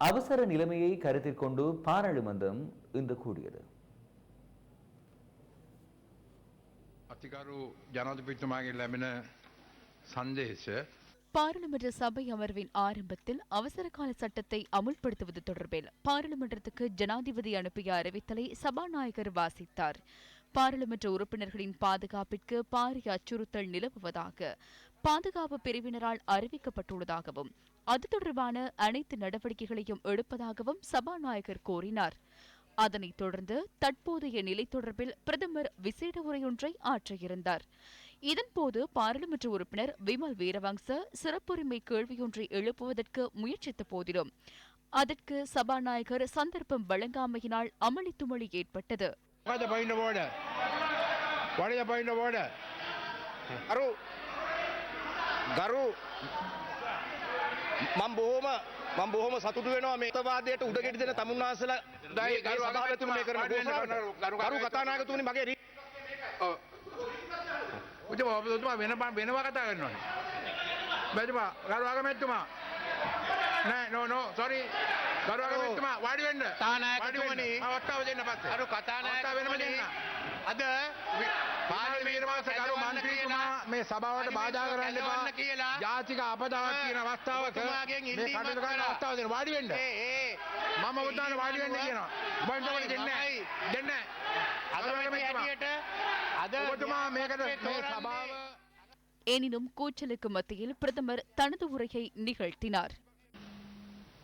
அவசர நிலைமையை கருத்தில் கொண்டு பாராளுமன்றம் இன்று கூடியது. பாராளுமன்ற சபை அமர்வின் ஆரம்பத்தில் அவசர கால சட்டத்தை அமுல்படுத்துவது தொடர்பில் பாராளுமன்றத்துக்கு ஜனாதிபதி அனுப்பிய அறிவித்தலை சபாநாயகர் வாசித்தார். பாராளுமன்ற உறுப்பினர்களின் பாதுகாப்பிற்கு பாரிய அச்சுறுத்தல் நிலவுவதாக பாதுகாப்பு பிரிவினரால் அறிவிக்கப்பட்டுள்ளதாகவும் அது தொடர்பான அனைத்து நடவடிக்கைகளையும் எடுப்பதாகவும் சபாநாயகர் கோரினார் அதனைத் தொடர்ந்து தற்போதைய நிலை தொடர்பில் பிரதமர் விசேட உரையொன்றை ஆற்ற இதன்போது பாராளுமன்ற உறுப்பினர் விமல் வீரவங்ச சிறப்புரிமை கேள்வியொன்றை எழுப்புவதற்கு முயற்சித்த போதிலும் அதற்கு சபாநாயகர் சந்தர்ப்பம் வழங்காமையினால் அமளி துமளி ஏற்பட்டது கரு. මම බොහොම මම බොහොම සතුටු වෙනවා මේ තවාදයට උඩගෙඩි දෙන තමුන්නාසලා දයි, මේ ගරු සභාපතිතුමා මේ කරන. ගරු කතානායකතුමනි මගේ රි- උච ඔබතුමා වෙන වෙනවා කතා කරන්නවන බැතුමා ගරු අගමැත්තුමා නෑ නෝ නෝ සොරි ගරු අගමැත්තුමා වාඩි වෙන්න තානායකතුමනි. අවස්ථාව දෙන්න පස්සේ ගරු කතානායකතුමනි. අවස්ථාව වෙනම දෙන්න අද පාලි වීරවාස ගරු මන්ත්‍රීතුමා මේ සභාවට බාධා කරන්න එපා හැදවන්න කියලා. ජාතික අපදාවක් තියෙන අවස්ථාවක ඔබතුමාගෙන් මේ ඉල්ලීමක් කටයුතු කරන්න කළා. අවස්ථාව දෙන්න වාඩි වෙන්න ඒ ඒ මම ඔබතුමාට වාඩි වෙන්න කියනවා ඔබන්ට ඔබට දෙන්නේ නැහැ. මමයි. දෙන්නේ නැහැ. ගරු අගමැති අගමැතිතුමා. හැටියට අද ඔබතුමා මේකට මේ තෝරන්නේ සභාව எனினும் கூச்சலுக்கு மத்தியில் பிரதமர் தனது உரையை நிகழ்த்தினார்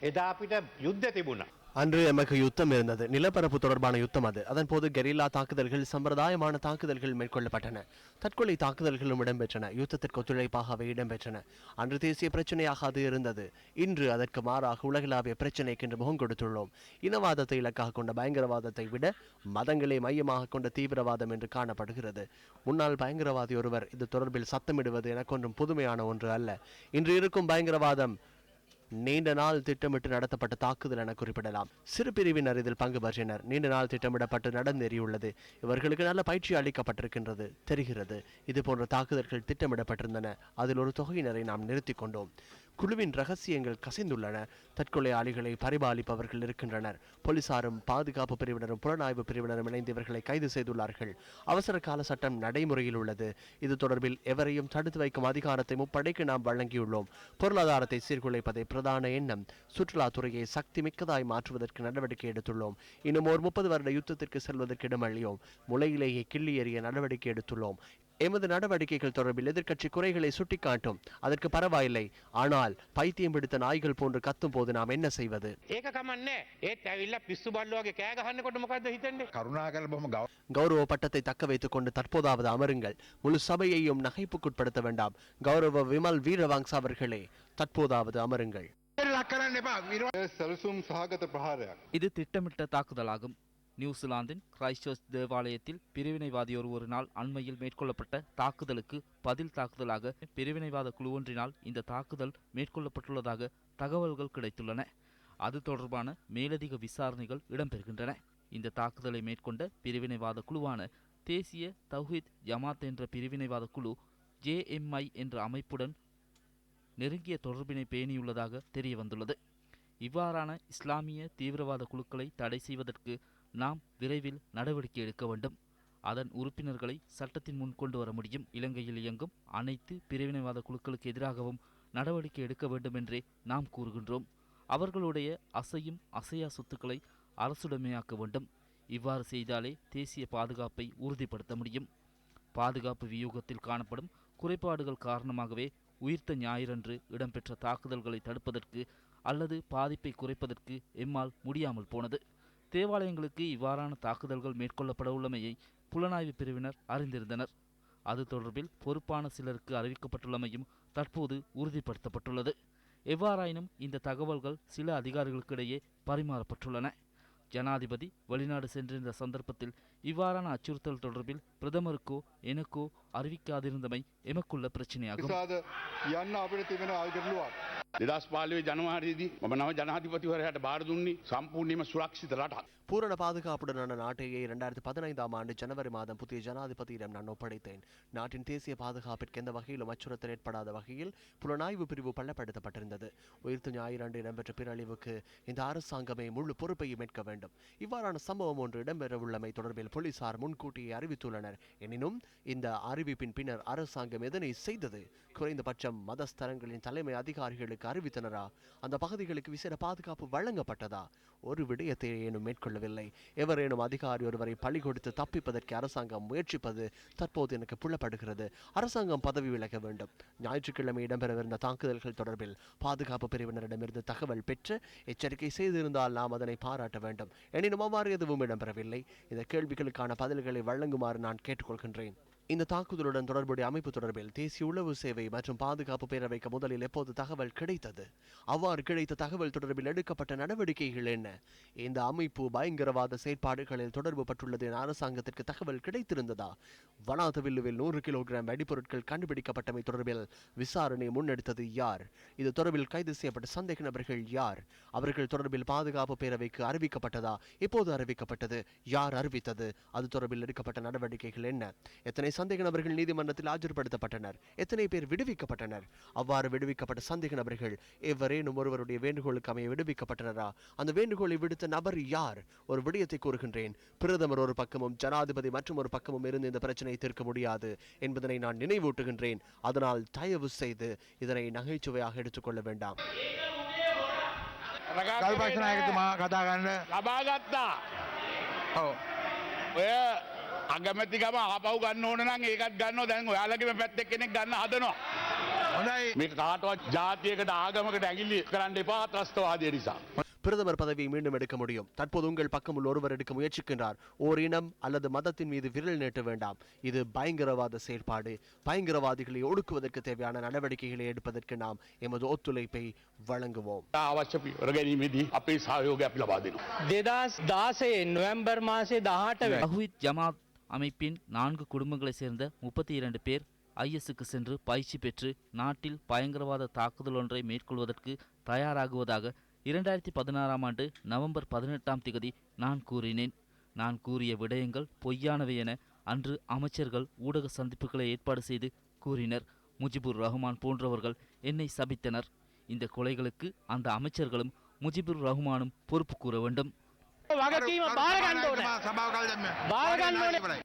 එදා අපිට යුද්ධ තිබුණා அன்று எமக்கு யுத்தம் இருந்தது. நிலப்பரப்பு தொடர்பான யுத்தம் அது. அதன் போது கெரில்லா தாக்குதல்கள் சம்பிரதாயமான தாக்குதல்கள் மேற்கொள்ளப்பட்டன. தற்கொலை தாக்குதல்களும் இடம்பெற்றன. யுத்தத்திற்கு ஒத்துழைப்பாகவே இடம்பெற்றன. அன்று தேசிய பிரச்சனையாக அது இருந்தது. இன்று அதற்கு மாறாக உலகளாவிய பிரச்சனைக்கு இன்று முகம் கொடுத்துள்ளோம். இனவாதத்தை இலக்காக கொண்ட பயங்கரவாதத்தை விட மதங்களை மையமாக கொண்ட தீவிரவாதம் என்று காணப்படுகிறது. முன்னாள் பயங்கரவாதி ஒருவர் இது தொடர்பில் சத்தமிடுவது எனக்கொன்றும் புதுமையான ஒன்று அல்ல. இன்று இருக்கும் பயங்கரவாதம் நீண்ட நாள் திட்டமிட்டு நடத்தப்பட்ட தாக்குதல் என குறிப்பிடலாம். சிறு பிரிவினர் இதில் பங்கு பற்றினர். நீண்ட நாள் திட்டமிடப்பட்டு நடந்தேறியுள்ளது இவர்களுக்கு நல்ல பயிற்சி அளிக்கப்பட்டிருக்கின்றது தெரிகிறது. இது போன்ற தாக்குதல்கள் திட்டமிடப்பட்டிருந்தன. அதில் ஒரு தொகையினரை நாம் நிறுத்தி கொண்டோம். குழுவின் ரகசியங்கள் கசிந்துள்ளன. தற்கொலையாளிகளை பரிபாலிப்பவர்கள் இருக்கின்றனர். போலீசாரும் பாதுகாப்பு பிரிவினரும் புலனாய்வு பிரிவினரும் இணைந்து இவர்களை கைது செய்துள்ளார்கள். அவசர கால சட்டம் நடைமுறையில் உள்ளது. இது தொடர்பில் எவரையும் தடுத்து வைக்கும் அதிகாரத்தை முப்படைக்கு நாம் வழங்கியுள்ளோம். பொருளாதாரத்தை சீர்குலைப்பதை பிரதான எண்ணம். சுற்றுலாத்துறையை சக்தி மிக்கதாய் மாற்றுவதற்கு நடவடிக்கை எடுத்துள்ளோம். இன்னும் ஒரு முப்பது வருட யுத்தத்திற்கு செல்வதற்கு இடமளியோம். முளையிலேயே கிள்ளி எறிய நடவடிக்கை எடுத்துள்ளோம். எமது நடவடிக்கைகள் தொடர்பில் எதிர்க்கட்சி குறைகளை சுட்டிக்காட்டும். அதற்கு பரவாயில்லை. ஆனால் பைத்தியம் பிடித்த நாய்கள் போன்று கத்தும் போது நாம் என்ன செய்வது? கௌரவ பட்டத்தை தக்க வைத்துக் கொண்டு தற்போதாவது அமருங்கள். முழு சபையையும் நகைப்புக்குட்படுத்த வேண்டாம். கௌரவ விமல் வீரவாங்ஸ் அவர்களே தற்போதாவது அமருங்கள். இது திட்டமிட்ட தாக்குதலாகும். நியூசிலாந்தின் கிரைஸ்ட்சர்ச் தேவாலயத்தில் பிரிவினைவாதி நாள் அண்மையில் மேற்கொள்ளப்பட்ட தாக்குதலுக்கு பதில் தாக்குதலாக பிரிவினைவாத குழுவொன்றினால் இந்த தாக்குதல் மேற்கொள்ளப்பட்டுள்ளதாக தகவல்கள் கிடைத்துள்ளன. அது தொடர்பான மேலதிக விசாரணைகள் இடம்பெறுகின்றன. இந்த தாக்குதலை மேற்கொண்ட பிரிவினைவாத குழுவான தேசிய தௌஹித் ஜமாத் என்ற பிரிவினைவாத குழு ஜேஎம்ஐ என்ற அமைப்புடன் நெருங்கிய தொடர்பினை பேணியுள்ளதாக தெரிய வந்துள்ளது இவ்வாறான இஸ்லாமிய தீவிரவாத குழுக்களை தடை செய்வதற்கு நாம் விரைவில் நடவடிக்கை எடுக்க வேண்டும். அதன் உறுப்பினர்களை சட்டத்தின் முன் கொண்டு வர முடியும். இலங்கையில் இயங்கும் அனைத்து பிரிவினைவாத குழுக்களுக்கு எதிராகவும் நடவடிக்கை எடுக்க வேண்டும் என்றே நாம் கூறுகின்றோம். அவர்களுடைய அசையும் அசையா சொத்துக்களை அரசுடைமையாக்க வேண்டும். இவ்வாறு செய்தாலே தேசிய பாதுகாப்பை உறுதிப்படுத்த முடியும். பாதுகாப்பு வியூகத்தில் காணப்படும் குறைபாடுகள் காரணமாகவே உயிர்த்த ஞாயிறன்று இடம்பெற்ற தாக்குதல்களை தடுப்பதற்கு அல்லது பாதிப்பை குறைப்பதற்கு எம்மால் முடியாமல் போனது. தேவாலயங்களுக்கு இவ்வாறான தாக்குதல்கள் மேற்கொள்ளப்பட உள்ளமையை புலனாய்வு பிரிவினர் அறிந்திருந்தனர். அது தொடர்பில் பொறுப்பான சிலருக்கு அறிவிக்கப்பட்டுள்ளமையும் தற்போது உறுதிப்படுத்தப்பட்டுள்ளது. எவ்வாறாயினும் இந்த தகவல்கள் சில அதிகாரிகளுக்கிடையே பரிமாறப்பட்டுள்ளன. ஜனாதிபதி வெளிநாடு சென்றிருந்த சந்தர்ப்பத்தில் இவ்வாறான அச்சுறுத்தல் தொடர்பில் பிரதமருக்கோ எனக்கோ அறிவிக்காதிருந்தமை எமக்குள்ள பிரச்சனையாகும் නිසාද යන්න අපිට තිබෙන අල්ගරලුවක්. දෙදස් පාලුවේ ජනවාරයේදී මම නව ජනාධිපතිවරයට බාර දුන්නේ සම්පූර්ණයම සුරක්ෂිත රටක්. பூரண பாதுகாப்புடனான நாட்டையே இரண்டாயிரத்தி பதினைந்தாம் ஆண்டு ஜனவரி மாதம் புதிய ஜனாதிபதியிடம் நான் ஒப்படைத்தேன் நாட்டின் தேசிய பாதுகாப்பிற்கு எந்த வகையிலும் அச்சுறுத்தல் ஏற்படாத வகையில் புலனாய்வு பிரிவு பள்ளப்படுத்தப்பட்டிருந்தது உயிர்த்து ஞாயிறன்று இடம்பெற்ற பேரழிவுக்கு இந்த அரசாங்கமே முழு பொறுப்பையும் ஏற்க வேண்டும் இவ்வாறான சம்பவம் ஒன்று இடம்பெறவுள்ளமை தொடர்பில் போலீசார் முன்கூட்டியே அறிவித்துள்ளனர் எனினும் இந்த அறிவிப்பின் பின்னர் அரசாங்கம் எதனை செய்தது? குறைந்தபட்சம் மதஸ்தலங்களின் தலைமை அதிகாரிகளுக்கு அறிவித்தனரா? அந்த பகுதிகளுக்கு விசேட பாதுகாப்பு வழங்கப்பட்டதா? ஒரு விடயத்தை ஏனும் மேற்கொள்ளவில்லை. எவரேனும் அதிகாரி ஒருவரை பழி கொடுத்து தப்பிப்பதற்கு அரசாங்கம் முயற்சிப்பது தற்போது எனக்கு புலப்படுகிறது. அரசாங்கம் பதவி விலக வேண்டும். ஞாயிற்றுக்கிழமை இடம்பெறவிருந்த தாக்குதல்கள் தொடர்பில் பாதுகாப்பு பிரிவினரிடமிருந்து தகவல் பெற்று எச்சரிக்கை செய்திருந்தால் நாம் அதனை பாராட்ட வேண்டும். எனினும் அவ்வாறு எதுவும் இடம்பெறவில்லை. இந்த கேள்விகளுக்கான பதில்களை வழங்குமாறு நான் கேட்டுக்கொள்கின்றேன். இந்த தாக்குதலுடன் தொடர்புடைய அமைப்பு தொடர்பில் தேசிய உளவு சேவை மற்றும் பாதுகாப்பு பேரவைக்கு முதலில் எப்போது தகவல் கிடைத்தது? அவ்வாறு கிடைத்த தகவல் தொடர்பில் எடுக்கப்பட்ட நடவடிக்கைகள் என்ன? இந்த அமைப்பு பயங்கரவாத செயற்பாடுகளில் தொடர்பு பட்டுள்ளது என அரசாங்கத்திற்கு தகவல் கிடைத்திருந்ததா? வனாதவில்லுவில் நூறு கிலோகிராம் வெடிபொருட்கள் கண்டுபிடிக்கப்பட்டமை தொடர்பில் விசாரணை முன்னெடுத்தது யார்? இது தொடர்பில் கைது செய்யப்பட்ட சந்தேக நபர்கள் யார்? அவர்கள் தொடர்பில் பாதுகாப்பு பேரவைக்கு அறிவிக்கப்பட்டதா? எப்போது அறிவிக்கப்பட்டது? யார் அறிவித்தது? அது தொடர்பில் எடுக்கப்பட்ட நடவடிக்கைகள் என்ன? எத்தனை சந்தேக நபர்கள் நீதிமன்றத்தில் ஆஜர்படுத்தப்பட்டனர் எத்தனை பேர் விடுவிக்கப்பட்டனர் அவ்வாறு விடுவிக்கப்பட்ட சந்தேக நபர்கள் எவரேனும் ஒருவருடைய வேண்டுகோளுக்கு அமைய விடுவிக்கப்பட்டனரா அந்த வேண்டுகோளை விடுத்த நபர் யார் ஒரு விடயத்தை கூறுகின்றேன் பிரதமர் ஒரு பக்கமும் ஜனாதிபதி மற்றும் ஒரு பக்கமும் இருந்து இந்த பிரச்சனையை தீர்க்க முடியாது என்பதனை நான் நினைவூட்டுகின்றேன் அதனால் தயவு செய்து இதனை நகைச்சுவையாக எடுத்துக்கொள்ள வேண்டாம் ගල්පක්ෂ නායකතුමා කතා කරන්න ලබාගත්තා ඔව් ඔය අගමැතිකම ආපව් ගන්න ඕන නම් ඒකත් ගන්න දැන් ඔයාලගේම පැත්තෙක් කෙනෙක් ගන්න හදනවා. හොඳයි මේ කාටවත් ජාතියකට ආගමකට ඇගිල්ලි කරන්න එපා ත්‍රස්තවාදය නිසා. பிரதமர் பதவியை மீண்டும் எடுக்க முடியும் தற்போது உங்கள் பக்கம் உள்ள ஒருவர் எடுக்க முயற்சிக்கின்றார் ஓர் இனம் அல்லது மதத்தின் மீது விரல் நீட்ட வேண்டாம் இது பயங்கரவாத செயற்பாடு பயங்கரவாதிகளை ஒடுக்குவதற்கு தேவையான நடவடிக்கைகளை எடுப்பதற்கு நாம் எமது ஒத்துழைப்பை வழங்குவோம் අවශ්‍ය පියවර ගැනීමේදී අපේ සහයෝගය අපි ලබා දෙනවා. දෙදස් දාසයේ නොවැම්බර් මාසේ දහට தஹ்வீத் ஜமாத் அமைப்பின் நான்கு குடும்பங்களைச் சேர்ந்த முப்பத்தி இரண்டு பேர் ஐஎஸ்க்கு சென்று பயிற்சி பெற்று நாட்டில் பயங்கரவாத தாக்குதல் ஒன்றை மேற்கொள்வதற்கு தயாராகுவதாக இரண்டாயிரத்தி பதினாறாம் ஆண்டு நவம்பர் பதினெட்டாம் திகதி நான் கூறினேன். நான் கூறிய விடயங்கள் பொய்யானவை என அன்று அமைச்சர்கள் ஊடக சந்திப்புகளை ஏற்பாடு செய்து கூறினர். முஜிபுர் ரஹ்மான் போன்றவர்கள் என்னை சபித்தனர். இந்த கொலைகளுக்கு அந்த அமைச்சர்களும் முஜிபுர் ரஹ்மானும் பொறுப்பு கூற வேண்டும். වගකීම බාරගන්න ඕන. සභාව කල් දැම්ම බාරගන්න ඕනේ.